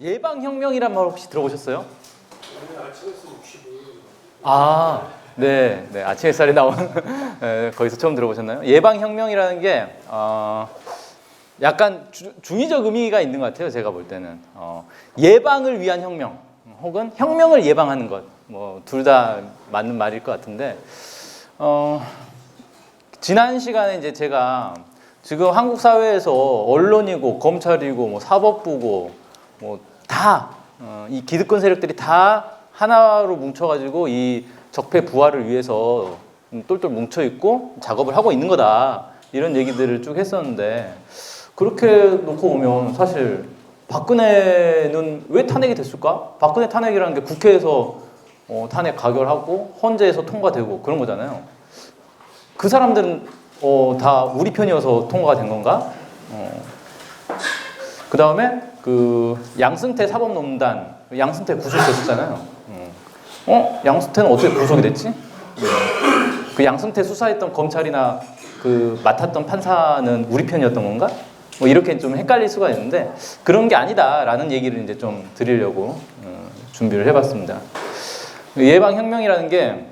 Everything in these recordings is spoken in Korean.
예방혁명이란 말 혹시 들어보셨어요? 아, 네, 네, 아침 햇살이 나온 네, 거기서 처음 들어보셨나요? 예방혁명이라는 게 어, 약간 주- 중의적 의미가 있는 것 같아요. 제가 볼 때는 어, 예방을 위한 혁명, 혹은 혁명을 예방하는 것, 뭐 둘 다 맞는 말일 것 같은데 어, 지난 시간에 이제 제가 지금 한국 사회에서 언론이고 검찰이고 뭐 사법부고 뭐 뭐다 이 기득권 세력들이 다 하나로 뭉쳐가지고 이 적폐 부활을 위해서 똘똘 뭉쳐 있고 작업을 하고 있는 거다 이런 얘기들을 쭉 했었는데 그렇게 놓고 보면 사실 박근혜는 왜 탄핵이 됐을까? 박근혜 탄핵이라는 게 국회에서 어, 탄핵 가결하고 헌재에서 통과되고 그런 거잖아요. 그 사람들은 어, 다 우리 편이어서 통과가 된 건가? 어. 그 다음에 그 양승태 사법농단 양승태 구속됐었잖아요. 어, 어? 양승태는 어떻게 구속이 됐지? 네. 그 양승태 수사했던 검찰이나 그 맡았던 판사는 우리 편이었던 건가? 뭐 이렇게 좀 헷갈릴 수가 있는데 그런 게 아니다라는 얘기를 이제 좀 드리려고 어, 준비를 해봤습니다. 예방혁명이라는 게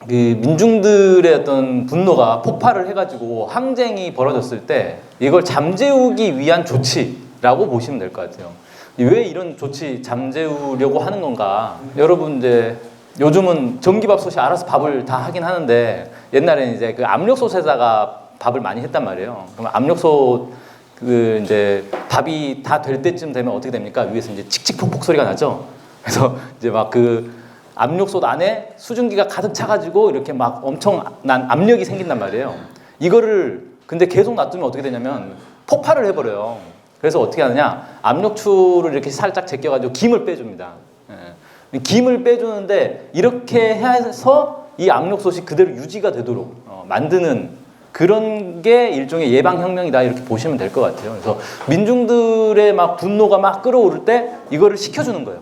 그 민중들의 어떤 분노가 폭발을 해가지고 항쟁이 벌어졌을 때 이걸 잠재우기 위한 조치라고 보시면 될 것 같아요. 왜 이런 조치 잠재우려고 하는 건가? 여러분 이제 요즘은 전기밥솥이 알아서 밥을 다 하긴 하는데 옛날에는 이제 그 압력솥에다가 밥을 많이 했단 말이에요. 그럼 압력솥 그 이제 밥이 다 될 때쯤 되면 어떻게 됩니까? 위에서 이제 칙칙폭폭 소리가 나죠. 그래서 이제 막그 압력솥 안에 수증기가 가득 차가지고 이렇게 막 엄청난 압력이 생긴단 말이에요. 이거를 근데 계속 놔두면 어떻게 되냐면 폭발을 해버려요. 그래서 어떻게 하느냐? 압력추를 이렇게 살짝 제껴가지고 김을 빼줍니다. 예. 김을 빼주는데 이렇게 해서 이 압력솥이 그대로 유지가 되도록 어, 만드는 그런 게 일종의 예방혁명이다 이렇게 보시면 될 것 같아요. 그래서 민중들의 막 분노가 막 끌어오를 때 이거를 시켜주는 거예요.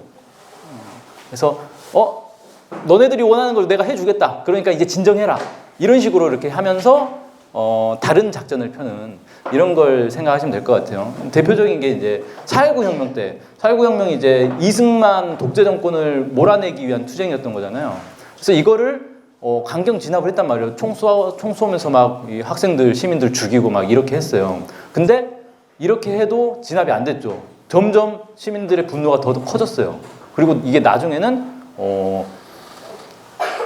그래서 어 너네들이 원하는 걸 내가 해주겠다. 그러니까 이제 진정해라. 이런 식으로 이렇게 하면서 어, 다른 작전을 펴는 이런 걸 생각하시면 될 것 같아요. 대표적인 게 이제 4.19 혁명 때, 4.19 혁명이 이제 이승만 독재 정권을 몰아내기 위한 투쟁이었던 거잖아요. 그래서 이거를 어, 강경 진압을 했단 말이에요. 총 쏘, 총 쏘면서 막이 학생들, 시민들 죽이고 막 이렇게 했어요. 근데 이렇게 해도 진압이 안 됐죠. 점점 시민들의 분노가 더 커졌어요. 그리고 이게 나중에는 어,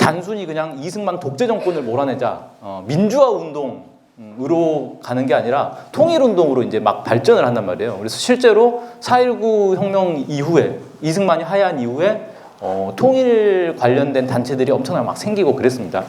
단순히 그냥 이승만 독재 정권을 몰아내자 어, 민주화 운동으로 가는 게 아니라 통일 운동으로 이제 막 발전을 한단 말이에요. 그래서 실제로 4.19 혁명 이후에 이승만이 하야한 이후에 어, 통일 관련된 단체들이 엄청나게 막 생기고 그랬습니다.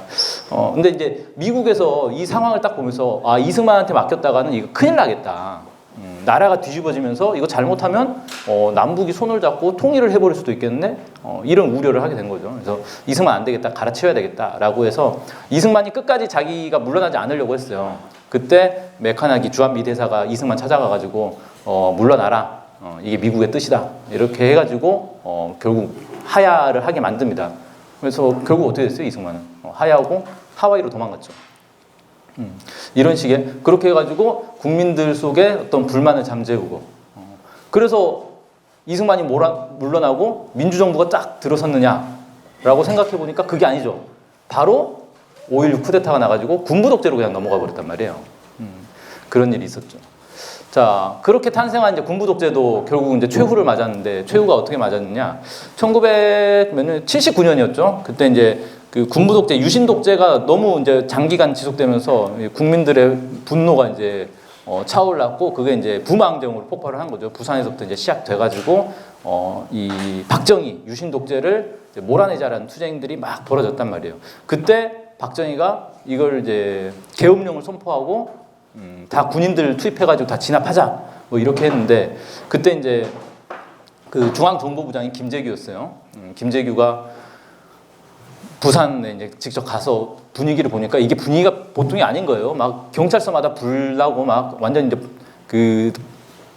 어, 근데 이제 미국에서 이 상황을 딱 보면서 아 이승만한테 맡겼다가는 이거 큰일 나겠다. 음, 나라가 뒤집어지면서 이거 잘못하면 어, 남북이 손을 잡고 통일을 해버릴 수도 있겠네. 어, 이런 우려를 하게 된 거죠. 그래서 이승만 안 되겠다, 갈아치워야 되겠다라고 해서 이승만이 끝까지 자기가 물러나지 않으려고 했어요. 그때 메카나기 주한미 대사가 이승만 찾아가가지고 어, 물러나라. 어, 이게 미국의 뜻이다. 이렇게 해가지고 어, 결국 하야를 하게 만듭니다. 그래서 결국 어떻게 됐어요, 이승만은? 어, 하야하고 하와이로 도망갔죠. 음, 이런 식의 그렇게 해가지고 국민들 속에 어떤 불만을 잠재우고 어, 그래서 이승만이 몰아, 물러나고 민주정부가 쫙 들어섰느냐라고 생각해 보니까 그게 아니죠. 바로 5.16 쿠데타가 나가지고 군부 독재로 그냥 넘어가 버렸단 말이에요. 음, 그런 일이 있었죠. 자, 그렇게 탄생한 이제 군부 독재도 결국 이제 최후를 맞았는데 최후가 어떻게 맞았느냐? 1900몇 79년이었죠. 그때 이제 그 군부 독재, 유신 독재가 너무 이제 장기간 지속되면서 국민들의 분노가 이제 어, 차올랐고 그게 이제 부마항쟁으로 폭발을 한 거죠. 부산에서부터 이제 시작돼가지고 어, 이 박정희 유신 독재를 몰아내자라는 투쟁들이 막 벌어졌단 말이에요. 그때 박정희가 이걸 이제 계엄령을 선포하고 음, 다 군인들 투입해가지고 다 진압하자 뭐 이렇게 했는데 그때 이제 그 중앙정보부장이 김재규였어요. 음, 김재규가 부산에 이제 직접 가서 분위기를 보니까 이게 분위기가 보통이 아닌 거예요. 막 경찰서마다 불 나고 막 완전 이제 그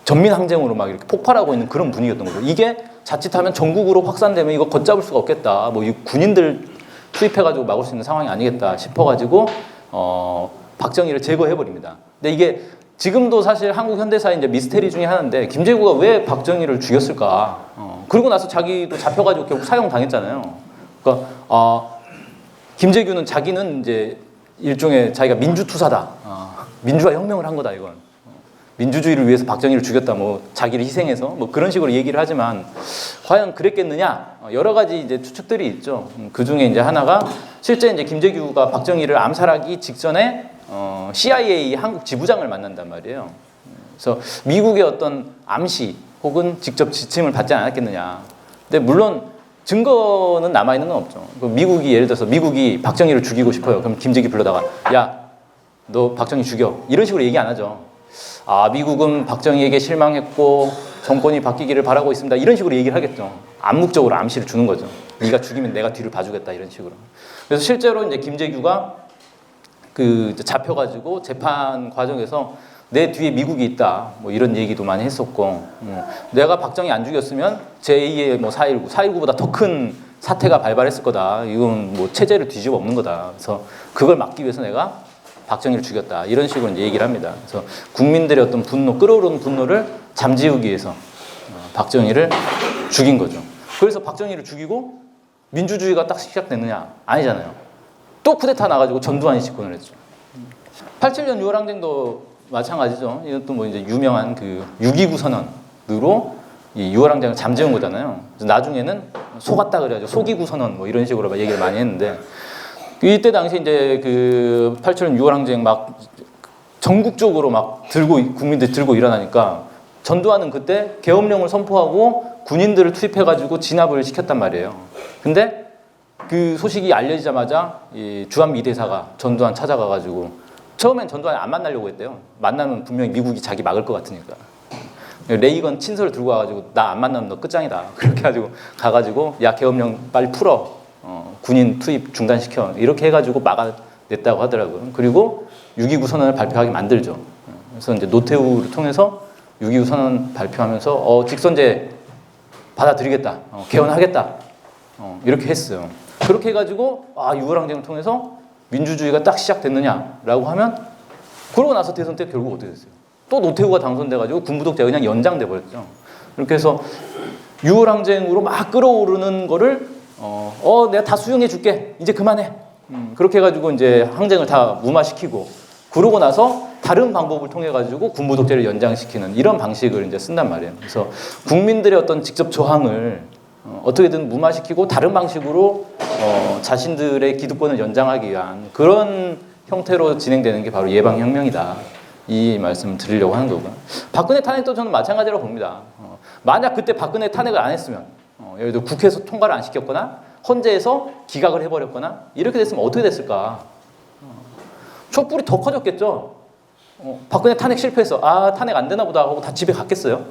전민 항쟁으로 막 이렇게 폭발하고 있는 그런 분위기였던 거죠. 이게 자칫하면 전국으로 확산되면 이거 걷잡을 수가 없겠다. 뭐 이 군인들 투입해가지고 막을 수 있는 상황이 아니겠다 싶어가지고 어 박정희를 제거해 버립니다. 근데 이게 지금도 사실 한국 현대사의 이제 미스테리 중에 하나인데 김재구가 왜 박정희를 죽였을까? 어, 그리고 나서 자기도 잡혀가지고 결국 사형 당했잖아요. 그러니까 아 김재규는 자기는 이제 일종의 자기가 민주투사다. 어, 민주화 혁명을 한 거다 이건. 어, 민주주의를 위해서 박정희를 죽였다. 뭐 자기를 희생해서 뭐 그런 식으로 얘기를 하지만 과연 그랬겠느냐? 어, 여러 가지 이제 추측들이 있죠. 음, 그 중에 이제 하나가 실제 이제 김재규가 박정희를 암살하기 직전에 어, CIA 한국 지부장을 만난단 말이에요. 그래서 미국의 어떤 암시 혹은 직접 지침을 받지 않았겠느냐. 근데 물론 증거는 남아 있는 건 없죠. 그 미국이 예를 들어서 미국이 박정희를 죽이고 싶어요. 그럼 김재기 불러다가 야, 너 박정희 죽여. 이런 식으로 얘기 안 하죠. 아, 미국은 박정희에게 실망했고 정권이 바뀌기를 바라고 있습니다. 이런 식으로 얘기를 하겠죠. 암묵적으로 암시를 주는 거죠. 네가 죽이면 내가 뒤를 봐주겠다 이런 식으로. 그래서 실제로 이제 김재규가 그 잡혀가지고 재판 과정에서 내 뒤에 미국이 있다. 뭐 이런 얘기도 많이 했었고. 음, 내가 박정희 안 죽였으면 제2의 뭐 4.19, 4.19보다 더 큰 사태가 발발했을 거다. 이건 뭐 체제를 뒤집어 엎는 거다. 그래서 그걸 막기 위해서 내가 박정희를 죽였다. 이런 식으로 얘기를 합니다. 그래서 국민들의 어떤 분노 끌어오르는 분노를 잠재우기 위해서 어, 박정희를 죽인 거죠. 그래서 박정희를 죽이고 민주주의가 딱 시작됐느냐? 아니잖아요. 또 쿠데타 나가지고 전두환이 집권을 했죠. 87년 6월 항쟁도 마찬가지죠. 이것도 뭐 이제 유명한 그 6.29 선언으로 이 6월 항쟁을 잠재운 거잖아요. 나중에는 속았다 그래야죠. 속이구 선언 뭐 이런 식으로 막 얘기를 많이 했는데 이때 당시 이제 그 87년 6월 항쟁 막 전국적으로 막 들고 국민들 들고 일어나니까 전두환은 그때 계엄령을 선포하고 군인들을 투입해가지고 진압을 시켰단 말이에요. 근데 그 소식이 알려지자마자 이 주한미 대사가 전두환 찾아가가지고 처음엔 전두환이 안 만나려고 했대요. 만나면 분명히 미국이 자기 막을 것 같으니까. 레이건 친서를 들고 와가지고 나 안 만나면 너 끝장이다. 그렇게 해가지고 가가지고 야 계엄령 빨리 풀어. 어, 군인 투입 중단시켜. 이렇게 해가지고 막아냈다고 하더라고요. 그리고 6.29 선언을 발표하게 만들죠. 그래서 이제 노태우를 통해서 6.29 선언 발표하면서 어, 직선제 받아들이겠다. 어, 개헌하겠다. 어, 이렇게 했어요. 그렇게 해가지고 아 유월항쟁을 통해서 민주주의가 딱 시작됐느냐라고 하면 그러고 나서 대선 때 결국 어떻게 됐어요? 또 노태우가 당선돼가지고 군부독재가 그냥 연장돼 버렸죠. 이렇게 해서 유월항쟁으로 막 끌어오르는 거를 어, 어 내가 다 수용해 줄게 이제 그만해. 음, 그렇게 해가지고 이제 항쟁을 다 무마시키고 그러고 나서 다른 방법을 통해 가지고 군부독재를 연장시키는 이런 방식을 이제 쓴단 말이에요. 그래서 국민들의 어떤 직접 저항을 어, 어떻게든 무마시키고 다른 방식으로 어, 자신들의 기득권을 연장하기 위한 그런 형태로 진행되는 게 바로 예방혁명이다. 이 말씀을 드리려고 하는 거고요. 박근혜 탄핵도 저는 마찬가지라고 봅니다. 어, 만약 그때 박근혜 탄핵을 안 했으면, 어, 예를 들어 국회에서 통과를 안 시켰거나, 헌재에서 기각을 해버렸거나, 이렇게 됐으면 어떻게 됐을까? 어, 촛불이 더 커졌겠죠? 어, 박근혜 탄핵 실패해서, 아, 탄핵 안 되나 보다 하고 다 집에 갔겠어요?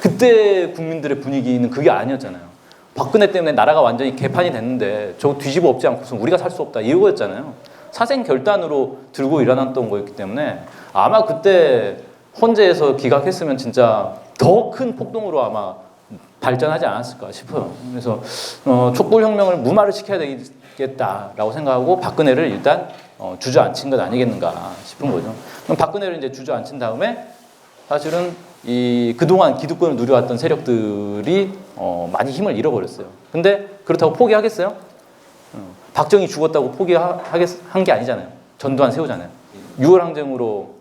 그때 국민들의 분위기는 그게 아니었잖아요. 박근혜 때문에 나라가 완전히 개판이 됐는데 저 뒤집어 엎지 않고서 우리가 살 수 없다 이거였잖아요. 사생 결단으로 들고 일어났던 거였기 때문에 아마 그때 헌재에서 기각했으면 진짜 더 큰 폭동으로 아마 발전하지 않았을까 싶어요. 그래서 어, 촛불혁명을 무마를 시켜야 되겠다라고 생각하고 박근혜를 일단 어, 주저앉힌 것 아니겠는가 싶은 거죠. 그럼 박근혜를 이제 주저앉힌 다음에 사실은 이 그동안 기득권을 누려왔던 세력들이 어, 많이 힘을 잃어버렸어요. 근데 그렇다고 포기하겠어요? 어, 박정희 죽었다고 포기한 게 아니잖아요. 전두환 세우잖아요. 6월 항쟁으로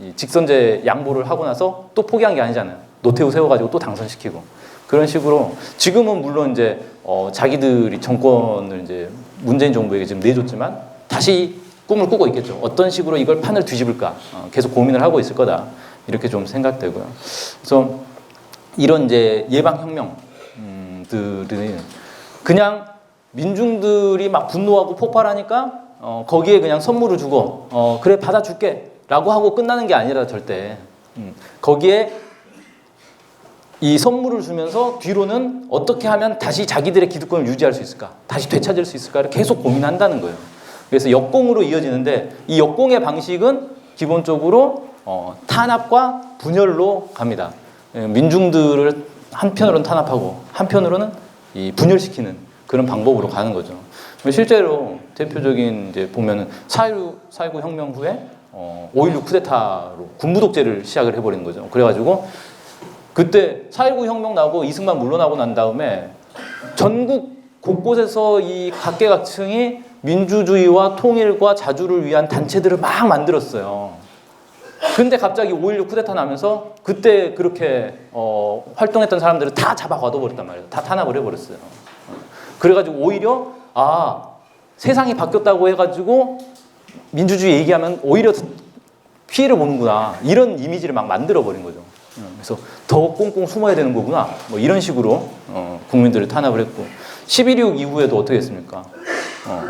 이 직선제 양보를 하고 나서 또 포기한 게 아니잖아요. 노태우 세워가지고 또 당선시키고 그런 식으로 지금은 물론 이제 어, 자기들이 정권을 이제 문재인 정부에게 지금 내줬지만 다시 꿈을 꾸고 있겠죠. 어떤 식으로 이걸 판을 뒤집을까 어, 계속 고민을 하고 있을 거다. 이렇게 좀 생각되고요. 그래서 이런 이제 예방혁명들은 그냥 민중들이 막 분노하고 폭발하니까 어, 거기에 그냥 선물을 주고 어, 그래 받아줄게 라고 하고 끝나는 게 아니라 절대 음, 거기에 이 선물을 주면서 뒤로는 어떻게 하면 다시 자기들의 기득권을 유지할 수 있을까? 다시 되찾을 수 있을까를 계속 고민한다는 거예요. 그래서 역공으로 이어지는데 이 역공의 방식은 기본적으로 어, 탄압과 분열로 갑니다. 예, 민중들을 한편으로는 탄압하고 한편으로는 이 분열시키는 그런 방법으로 가는 거죠. 실제로 대표적인 이제 보면은 4.19, 4.19 혁명 후에 어, 5.16 쿠데타로 군부 독재를 시작을 해버리는 거죠. 그래가지고 그때 4.19 혁명 나고 이승만 물러나고 난 다음에 전국 곳곳에서 이 각계각층이 민주주의와 통일과 자주를 위한 단체들을 막 만들었어요. 근데 갑자기 5.16 쿠데타 나면서 그때 그렇게 어, 활동했던 사람들을 다 잡아 가둬버렸단 말이에요. 다 탄압을 해버렸어요. 그래가지고 오히려 아 세상이 바뀌었다고 해가지고 민주주의 얘기하면 오히려 피해를 보는구나 이런 이미지를 막 만들어 버린 거죠. 음, 그래서 더 꽁꽁 숨어야 되는 거구나 뭐 이런 식으로 어, 국민들을 탄압을 했고 11.26 이후에도 어떻게 했습니까? 어,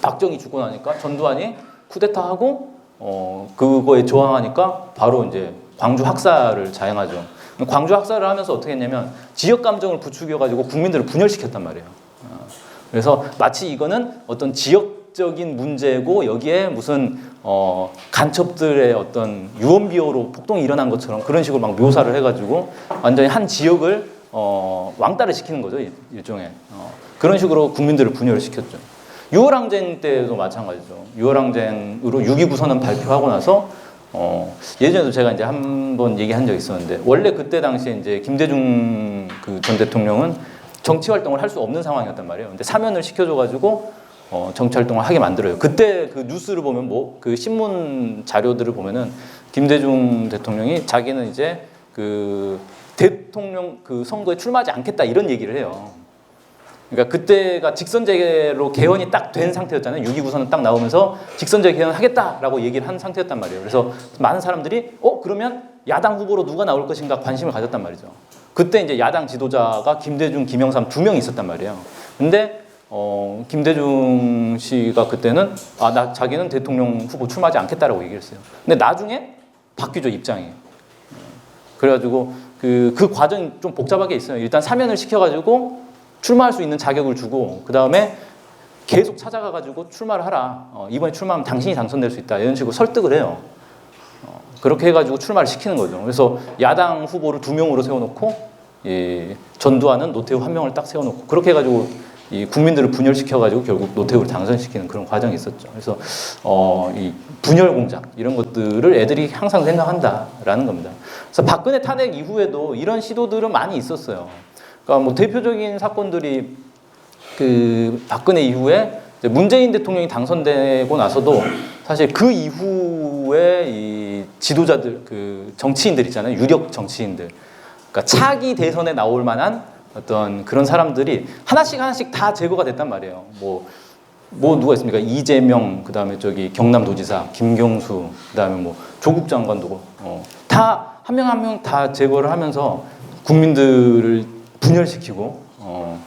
박정희 죽고 나니까 전두환이 쿠데타하고 어, 그거에 저항하니까 바로 이제 광주 학살을 자행하죠. 광주 학살을 하면서 어떻게 했냐면 지역 감정을 부추겨 가지고 국민들을 분열시켰단 말이에요. 어, 그래서 마치 이거는 어떤 지역적인 문제고 여기에 무슨 어, 간첩들의 어떤 유언비어로 폭동이 일어난 것처럼 그런 식으로 막 묘사를 해가지고 완전히 한 지역을 어, 왕따를 시키는 거죠 일- 일종의 어, 그런 식으로 국민들을 분열을 시켰죠. 6월 항쟁 때도 마찬가지죠. 6월 항쟁으로 6.29 선언 발표하고 나서 어, 예전에도 제가 이제 한 번 얘기한 적이 있었는데 원래 그때 당시에 이제 김대중 그 전 대통령은 정치 활동을 할 수 없는 상황이었단 말이에요. 근데 사면을 시켜줘가지고 어, 정치 활동을 하게 만들어요. 그때 그 뉴스를 보면 뭐 그 신문 자료들을 보면은 김대중 대통령이 자기는 이제 그 대통령 그 선거에 출마하지 않겠다 이런 얘기를 해요. 그러니까 그때가 직선제로 개헌이 딱 된 상태였잖아요. 6.29 선언 딱 나오면서 직선제 개헌 하겠다라고 얘기를 한 상태였단 말이에요. 그래서 많은 사람들이 어 그러면 야당 후보로 누가 나올 것인가 관심을 가졌단 말이죠. 그때 이제 야당 지도자가 김대중, 김영삼 두명 있었단 말이에요. 근데 어, 김대중 씨가 그때는 아, 나 자기는 대통령 후보 출마하지 않겠다라고 얘기를 했어요. 근데 나중에 바뀌죠 입장이. 그래가지고 그, 그 과정이 좀 복잡하게 있어요. 일단 사면을 시켜가지고 출마할 수 있는 자격을 주고 그 다음에 계속 찾아가 가지고 출마를 하라. 어, 이번에 출마하면 당신이 당선될 수 있다. 이런 식으로 설득을 해요. 어, 그렇게 해가지고 출마를 시키는 거죠. 그래서 야당 후보를 두 명으로 세워놓고 이 전두환은 노태우 한 명을 딱 세워놓고 그렇게 해가지고 이 국민들을 분열시켜가지고 결국 노태우를 당선시키는 그런 과정이 있었죠. 그래서 어, 이 분열 공작 이런 것들을 애들이 항상 생각한다라는 겁니다. 그래서 박근혜 탄핵 이후에도 이런 시도들은 많이 있었어요. 그러니까 뭐 대표적인 사건들이 그 박근혜 이후에 문재인 대통령이 당선되고 나서도 사실 그 이후에 이 지도자들 그 정치인들 있잖아요. 유력 정치인들. 그러니까 차기 대선에 나올 만한 어떤 그런 사람들이 하나씩 하나씩 다 제거가 됐단 말이에요. 뭐뭐 누가 있습니까? 이재명 그다음에 저기 경남도지사 김경수 그다음에 뭐 조국 장관도 어, 다한 명 한 명 다 제거를 하면서 국민들을 분열시키고 어,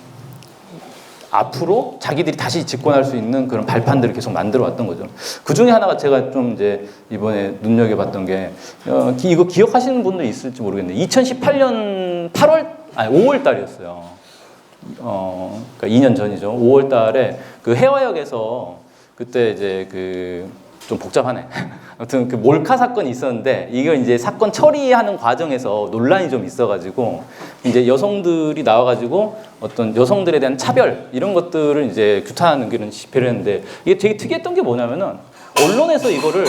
앞으로 자기들이 다시 집권할 수 있는 그런 발판들을 계속 만들어 왔던 거죠. 그 중에 하나가 제가 좀 이제 이번에 눈여겨봤던 게 어, 기- 이거 기억하시는 분들 있을지 모르겠는데 2018년 8월 아니 5월 달이었어요. 어, 그러니까 2년 전이죠. 5월 달에 그 해화역에서 그때 이제 그 좀 복잡하네. 아무튼 그 몰카 사건이 있었는데 이걸 이제 사건 처리하는 과정에서 논란이 좀 있어가지고 이제 여성들이 나와가지고 어떤 여성들에 대한 차별 이런 것들을 이제 규탄하는 그런 집회를 했는데 이게 되게 특이했던 게 뭐냐면은 언론에서 이거를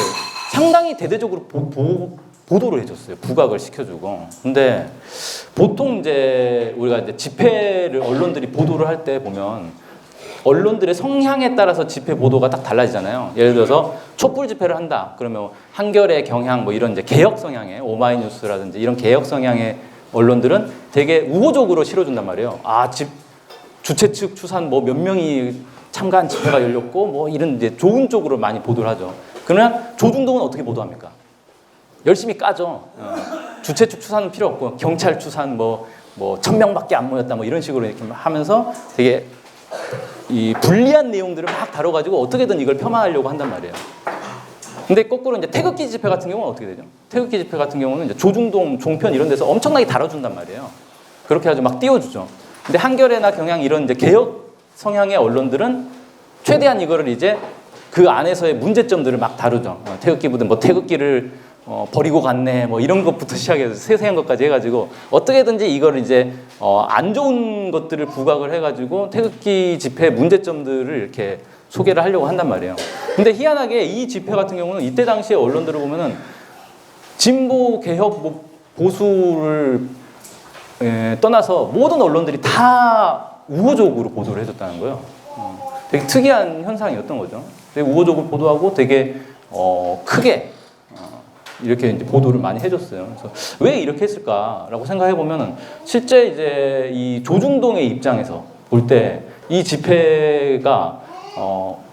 상당히 대대적으로 보, 보, 보도를 해줬어요. 부각을 시켜주고. 근데 보통 이제 우리가 이제 집회를 언론들이 보도를 할 때 보면 언론들의 성향에 따라서 집회 보도가 딱 달라지잖아요. 예를 들어서 촛불 집회를 한다. 그러면 한겨레, 경향 뭐 이런 이제 개혁 성향의 오마이뉴스라든지 이런 개혁 성향의 언론들은 되게 우호적으로 실어준단 말이에요. 아, 집 주최 측 추산 뭐 몇 명이 참가한 집회가 열렸고 뭐 이런 이제 좋은 쪽으로 많이 보도를 하죠. 그러면 조중동은 어떻게 보도합니까? 열심히 까죠. 어. 주최 측 추산은 필요 없고 경찰 추산 뭐뭐 천 명밖에 안 모였다 뭐 이런 식으로 이렇게 하면서 되게 이 불리한 내용들을 막 다뤄가지고 어떻게든 이걸 폄하하려고 한단 말이에요. 근데 거꾸로 이제 태극기 집회 같은 경우는 어떻게 되죠? 태극기 집회 같은 경우는 이제 조중동, 종편 이런 데서 엄청나게 다뤄준단 말이에요. 그렇게 아주 막 띄워주죠. 근데 한겨레나 경향 이런 이제 개혁 성향의 언론들은 최대한 이거를 이제 그 안에서의 문제점들을 막 다루죠. 어, 태극기부든 뭐 태극기를 어, 버리고 갔네 뭐 이런 것부터 시작해서 세세한 것까지 해가지고 어떻게든지 이걸 이제 어, 안 좋은 것들을 부각을 해가지고 태극기 집회 문제점들을 이렇게 소개를 하려고 한단 말이에요. 근데 희한하게 이 집회 같은 경우는 이때 당시에 언론들을 보면은 진보 개혁 뭐 보수를 에, 떠나서 모든 언론들이 다 우호적으로 보도를 해줬다는 거예요. 어, 되게 특이한 현상이었던 거죠. 되게 우호적으로 보도하고 되게 어, 크게 어, 이렇게 이제 보도를 많이 해줬어요. 그래서 왜 이렇게 했을까라고 생각해 보면은 실제 이제 이 조중동의 입장에서 볼 때 이 집회가 어,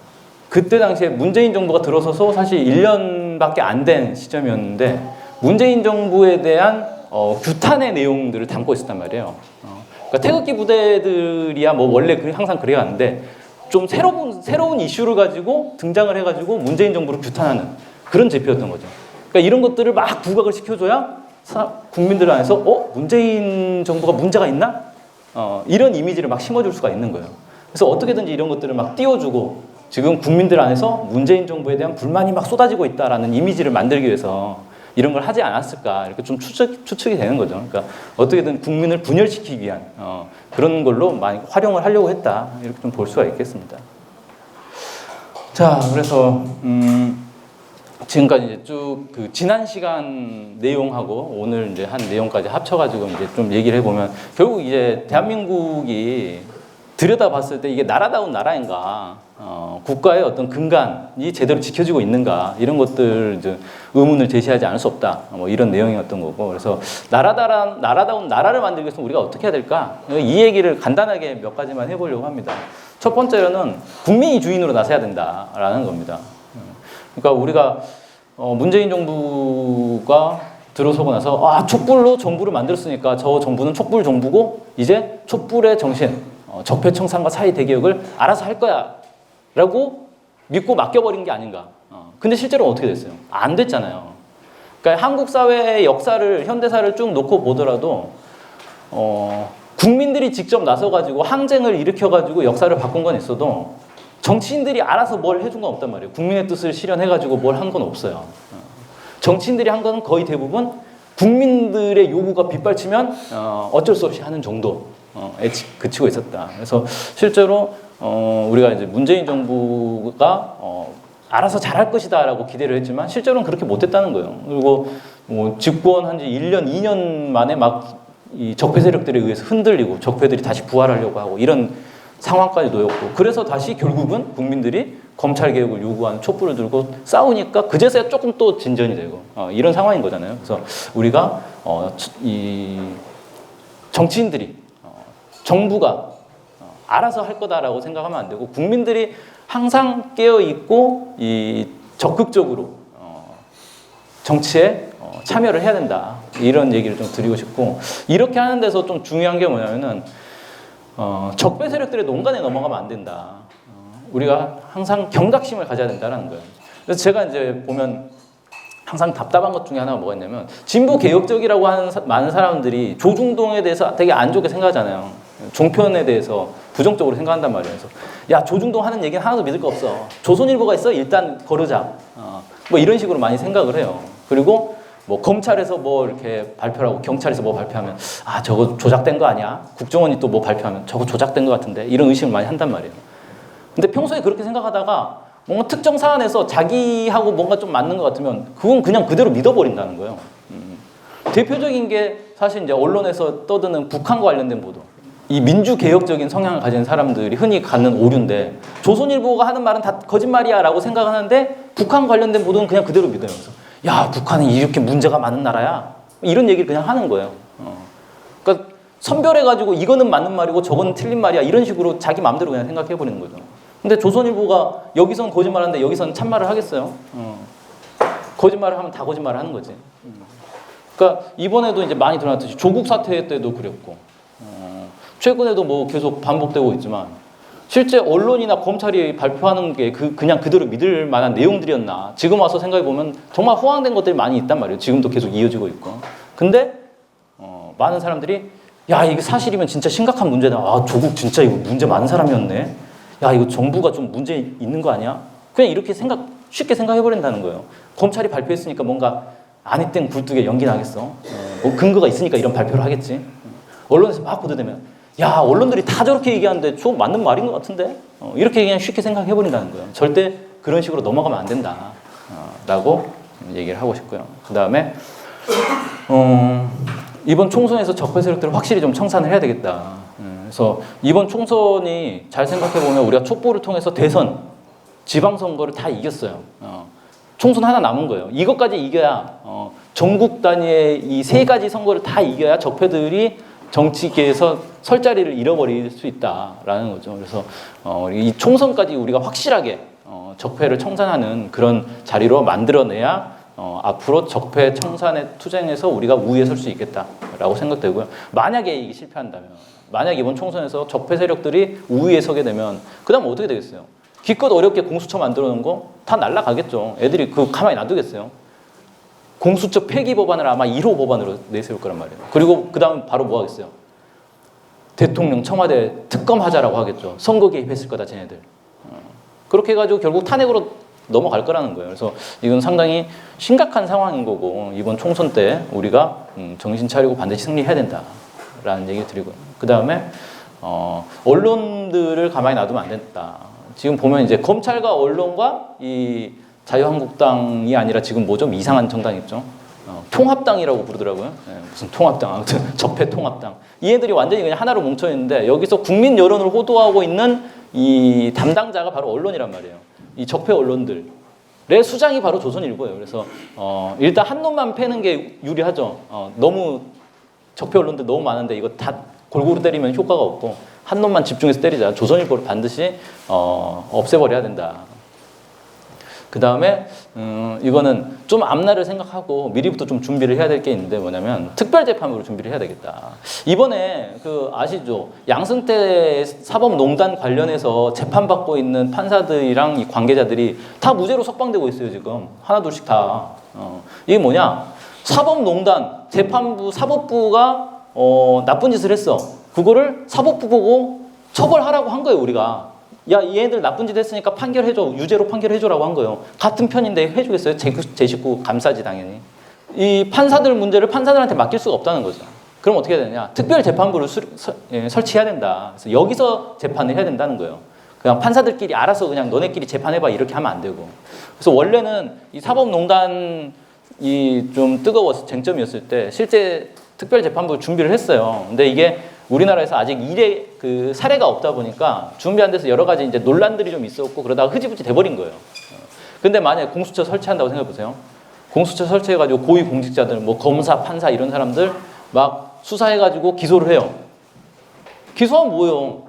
그때 당시에 문재인 정부가 들어서서 사실 1년밖에 안 된 시점이었는데 문재인 정부에 대한 어, 규탄의 내용들을 담고 있었단 말이에요. 어, 그러니까 태극기 부대들이야 뭐 원래 그- 항상 그래왔는데 좀 새로운 새로운 이슈를 가지고 등장을 해가지고 문재인 정부를 규탄하는 그런 제표였던 거죠. 그러니까 이런 것들을 막 부각을 시켜줘야 사- 국민들 안에서 어 문재인 정부가 문제가 있나? 어, 이런 이미지를 막 심어줄 수가 있는 거예요. 그래서 어떻게든지 이런 것들을 막 띄워주고 지금 국민들 안에서 문재인 정부에 대한 불만이 막 쏟아지고 있다라는 이미지를 만들기 위해서 이런 걸 하지 않았을까 이렇게 좀 추측, 추측이 되는 거죠. 그러니까 어떻게든 국민을 분열시키기 위한 어, 그런 걸로 많이 활용을 하려고 했다 이렇게 좀 볼 수가 있겠습니다. 자, 그래서 음, 지금까지 이제 쭉 그 지난 시간 내용하고 오늘 이제 한 내용까지 합쳐가지고 이제 좀 얘기를 해보면 결국 이제 대한민국이 들여다봤을 때 이게 나라다운 나라인가, 어, 국가의 어떤 근간이 제대로 지켜지고 있는가 이런 것들 이제 의문을 제시하지 않을 수 없다. 뭐 이런 내용이었던 거고 그래서 나라다란 나라다운 나라를 만들기 위해서 우리가 어떻게 해야 될까? 이 얘기를 간단하게 몇 가지만 해보려고 합니다. 첫 번째로는 국민이 주인으로 나서야 된다라는 겁니다. 그러니까 우리가 어, 문재인 정부가 들어서고 나서 아 촛불로 정부를 만들었으니까 저 정부는 촛불 정부고 이제 촛불의 정신 어, 적폐청산과 사회 대개혁을 알아서 할 거야라고 믿고 맡겨버린 게 아닌가. 어, 근데 실제로 어떻게 됐어요? 안 됐잖아요. 그러니까 한국 사회의 역사를 현대사를 쭉 놓고 보더라도 어, 국민들이 직접 나서 가지고 항쟁을 일으켜 가지고 역사를 바꾼 건 있어도 정치인들이 알아서 뭘 해준 건 없단 말이에요. 국민의 뜻을 실현해가지고 뭘 한 건 없어요. 어. 정치인들이 한 건 거의 대부분 국민들의 요구가 빗발치면 어, 어쩔 수 없이 하는 정도에 지- 그치고 있었다. 그래서 실제로 어, 우리가 이제 문재인 정부가 어, 알아서 잘할 것이다라고 기대를 했지만 실제로는 그렇게 못했다는 거예요. 그리고 뭐 집권한 지 1년, 2년 만에 막이 적폐 세력들에 의해서 흔들리고 적폐들이 다시 부활하려고 하고 이런 상황까지 놓였고 그래서 다시 결국은 국민들이 검찰 개혁을 요구하는 촛불을 들고 싸우니까 그제서야 조금 또 진전이 되고 어, 이런 상황인 거잖아요. 그래서 우리가 어, 이 정치인들이 어, 정부가 어, 알아서 할 거다라고 생각하면 안 되고 국민들이 항상 깨어 있고 이 적극적으로 어, 정치에 어, 참여를 해야 된다 이런 얘기를 좀 드리고 싶고 이렇게 하는 데서 좀 중요한 게 뭐냐면은 어, 적배 세력들의 농간에 넘어가면 안 된다. 어, 우리가 항상 경각심을 가져야 된다는 거예요. 그래서 제가 이제 보면 항상 답답한 것 중에 하나가 뭐가 있냐면 진보 개혁적이라고 하는 사- 많은 사람들이 조중동에 대해서 되게 안 좋게 생각하잖아요. 종편에 대해서 부정적으로 생각한단 말이에요. 그래서 야 조중동 하는 얘기는 하나도 믿을 거 없어. 조선일보가 있어 일단 거르자. 어, 뭐 이런 식으로 많이 생각을 해요. 그리고 뭐 검찰에서 뭐 이렇게 발표를 하고 경찰에서 뭐 발표하면 아 저거 조작된 거 아니야? 국정원이 또 뭐 발표하면 저거 조작된 거 같은데 이런 의심을 많이 한단 말이에요. 근데 평소에 그렇게 생각하다가 뭔가 특정 사안에서 자기하고 뭔가 좀 맞는 것 같으면 그건 그냥 그대로 믿어버린다는 거예요. 음. 대표적인 게 사실 이제 언론에서 떠드는 북한과 관련된 보도. 이 민주개혁적인 성향을 가진 사람들이 흔히 갖는 오류인데 조선일보가 하는 말은 다 거짓말이야 라고 생각하는데 북한 관련된 보도는 그냥 그대로 믿어요. 그래서 야 북한이 이렇게 문제가 많은 나라야 이런 얘기를 그냥 하는 거예요. 어. 그러니까 선별해가지고 이거는 맞는 말이고 저거는 틀린 말이야 이런 식으로 자기 마음대로 그냥 생각해 버리는 거죠. 근데 조선일보가 여기선 거짓말하는데 여기선 참말을 하겠어요. 어. 거짓말을 하면 다 거짓말을 하는 거지. 음. 그러니까 이번에도 이제 많이 드러났듯이 조국 사태 때도 그랬고 어, 최근에도 뭐 계속 반복되고 있지만 실제 언론이나 검찰이 발표하는 게 그 그냥 그대로 믿을 만한 내용들이었나 지금 와서 생각해 보면 정말 호황된 것들이 많이 있단 말이에요. 지금도 계속 이어지고 있고. 근데 어, 많은 사람들이 야 이게 사실이면 진짜 심각한 문제다. 아 조국 진짜 이거 문제 많은 사람이었네. 야 이거 정부가 좀 문제 있는 거 아니야? 그냥 이렇게 생각 쉽게 생각해 버린다는 거예요. 검찰이 발표했으니까 뭔가 아니 땐 굴뚝에 연기 나겠어. 어, 뭐 근거가 있으니까 이런 발표를 하겠지. 언론에서 막 보도되면 야 언론들이 다 저렇게 얘기하는데 저 맞는 말인 것 같은데 어, 이렇게 그냥 쉽게 생각해 버린다는 거예요. 절대 그런 식으로 넘어가면 안 된다라고 얘기를 하고 싶고요. 그 다음에 어, 이번 총선에서 적폐 세력들을 확실히 좀 청산을 해야 되겠다. 음, 그래서 이번 총선이 잘 생각해 보면 우리가 촉보를 통해서 대선, 지방선거를 다 이겼어요. 어, 총선 하나 남은 거예요. 이것까지 이겨야 어, 전국 단위의 이 세 가지 선거를 다 이겨야 적폐들이 정치계에서 설 자리를 잃어버릴 수 있다라는 거죠. 그래서 어, 이 총선까지 우리가 확실하게 어, 적폐를 청산하는 그런 자리로 만들어내야 어, 앞으로 적폐 청산의 투쟁에서 우리가 우위에 설 수 있겠다라고 생각되고요. 만약에 이게 실패한다면, 만약 이번 총선에서 적폐 세력들이 우위에 서게 되면, 그 다음 어떻게 되겠어요? 기껏 어렵게 공수처 만들어 놓은 거 다 날라가겠죠. 애들이 그 가만히 놔두겠어요. 공수처 폐기 법안을 아마 1호 법안으로 내세울 거란 말이에요. 그리고 그 다음 바로 뭐 하겠어요? 대통령 청와대 특검하자라고 하겠죠. 선거 개입했을 거다, 쟤네들. 어, 그렇게 해가지고 결국 탄핵으로 넘어갈 거라는 거예요. 그래서 이건 상당히 심각한 상황인 거고 이번 총선 때 우리가 음, 정신 차리고 반드시 승리해야 된다라는 얘기 드리고요. 그 다음에 어, 언론들을 가만히 놔두면 안 된다. 지금 보면 이제 검찰과 언론과 이 자유한국당이 아니라 지금 뭐죠? 이상한 정당 있죠. 어, 통합당이라고 부르더라고요. 예, 무슨 통합당, 아무튼 적폐 통합당. 이 애들이 완전히 그냥 하나로 뭉쳐 있는데 여기서 국민 여론을 호도하고 있는 이 담당자가 바로 언론이란 말이에요. 이 적폐 언론들의 수장이 바로 조선일보예요. 그래서 어, 일단 한 놈만 패는 게 유리하죠. 어, 너무 적폐 언론들 너무 많은데 이거 다 골고루 때리면 효과가 없고 한 놈만 집중해서 때리자. 조선일보를 반드시 어, 없애버려야 된다. 그 다음에 음, 이거는 좀 앞날을 생각하고 미리부터 좀 준비를 해야 될 게 있는데 뭐냐면 특별 재판으로 준비를 해야 되겠다. 이번에 그 아시죠? 양승태 사법농단 관련해서 재판 받고 있는 판사들이랑 이 관계자들이 다 무죄로 석방되고 있어요 지금 하나 둘씩 다. 어, 이게 뭐냐? 사법농단 재판부 사법부가 어, 나쁜 짓을 했어. 그거를 사법부 보고 처벌하라고 한 거예요 우리가. 야, 얘들 나쁜 짓 했으니까 판결해줘. 유죄로 판결해줘라고 한 거예요. 같은 편인데 해주겠어요? 제, 제 식구 감싸지, 당연히. 이 판사들 문제를 판사들한테 맡길 수가 없다는 거죠. 그럼 어떻게 해야 되냐? 특별 재판부를 수, 서, 예, 설치해야 된다. 그래서 여기서 재판을 해야 된다는 거예요. 그냥 판사들끼리 알아서 그냥 너네끼리 재판해봐. 이렇게 하면 안 되고. 그래서 원래는 이 사법농단 이 좀 뜨거워서 쟁점이었을 때 실제 특별재판부 준비를 했어요. 근데 이게 우리나라에서 아직 일의 그 사례가 없다 보니까 준비 안 돼서 여러 가지 이제 논란들이 좀 있었고 그러다가 흐지부지 돼버린 거예요. 근데 만약에 공수처 설치한다고 생각해 보세요. 공수처 설치해가지고 고위 공직자들, 뭐 검사, 판사 이런 사람들 막 수사해가지고 기소를 해요. 기소하면 뭐예요?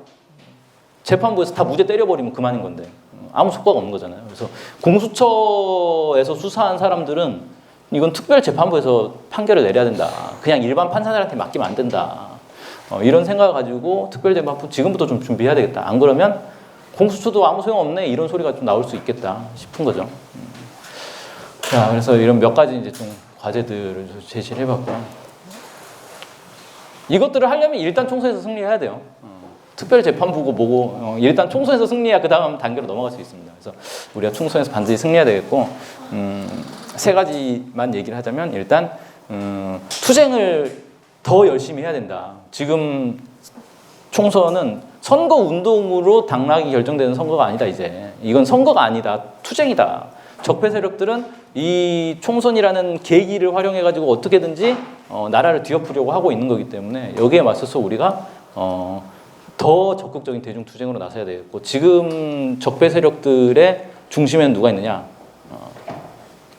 재판부에서 다 무죄 때려버리면 그만인 건데 아무 효과가 없는 거잖아요. 그래서 공수처에서 수사한 사람들은 이건 특별 재판부에서 판결을 내려야 된다. 그냥 일반 판사들한테 맡기면 안 된다. 어, 이런 생각을 가지고 특별재판부 지금부터 좀 준비해야 되겠다. 안 그러면 공수처도 아무 소용 없네 이런 소리가 좀 나올 수 있겠다 싶은 거죠. 음. 자, 그래서 이런 몇 가지 이제 좀 과제들을 좀 제시를 해봤고요. 이것들을 하려면 일단 총선에서 승리해야 돼요. 어, 특별재판부고 뭐고 어, 일단 총선에서 승리해야 그 다음 단계로 넘어갈 수 있습니다. 그래서 우리가 총선에서 반드시 승리해야 되겠고 음, 세 가지만 얘기를 하자면 일단 음, 투쟁을 더 열심히 해야 된다. 지금 총선은 선거 운동으로 당락이 결정되는 선거가 아니다 이제 이건 선거가 아니다 투쟁이다. 적폐 세력들은 이 총선이라는 계기를 활용해 가지고 어떻게든지 어, 나라를 뒤엎으려고 하고 있는 거기 때문에 여기에 맞서서 우리가 어, 더 적극적인 대중 투쟁으로 나서야 되겠고 지금 적폐 세력들의 중심에는 누가 있느냐? 어,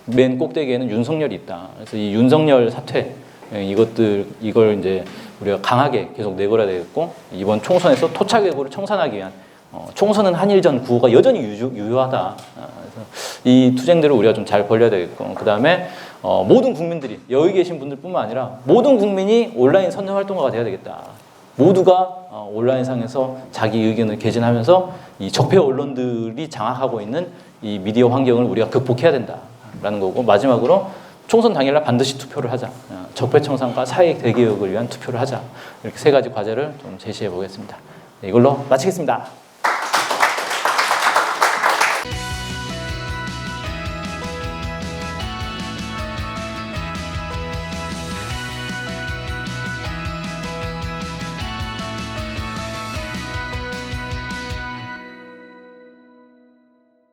맨 꼭대기에는 윤석열이 있다. 그래서 이 윤석열 사퇴 예, 이것들 이걸 이제 우리가 강하게 계속 내걸어야 되겠고 이번 총선에서 토착 외구를 청산하기 위한 어, 총선은 한일전 구호가 여전히 유효, 유효하다. 아, 이 투쟁들을 우리가 좀 잘 벌려야 되겠고 그 다음에 어, 모든 국민들이 여기 계신 분들뿐만 아니라 모든 국민이 온라인 선전 활동가가 돼야 되겠다. 모두가 어, 온라인상에서 자기 의견을 개진하면서 이 적폐 언론들이 장악하고 있는 이 미디어 환경을 우리가 극복해야 된다라는 거고 마지막으로 총선 당일날 반드시 투표를 하자. 어, 적폐 청산과 사회 대개혁을 위한 투표를 하자. 이렇게 세 가지 과제를 좀 제시해 보겠습니다. 네, 이걸로 마치겠습니다.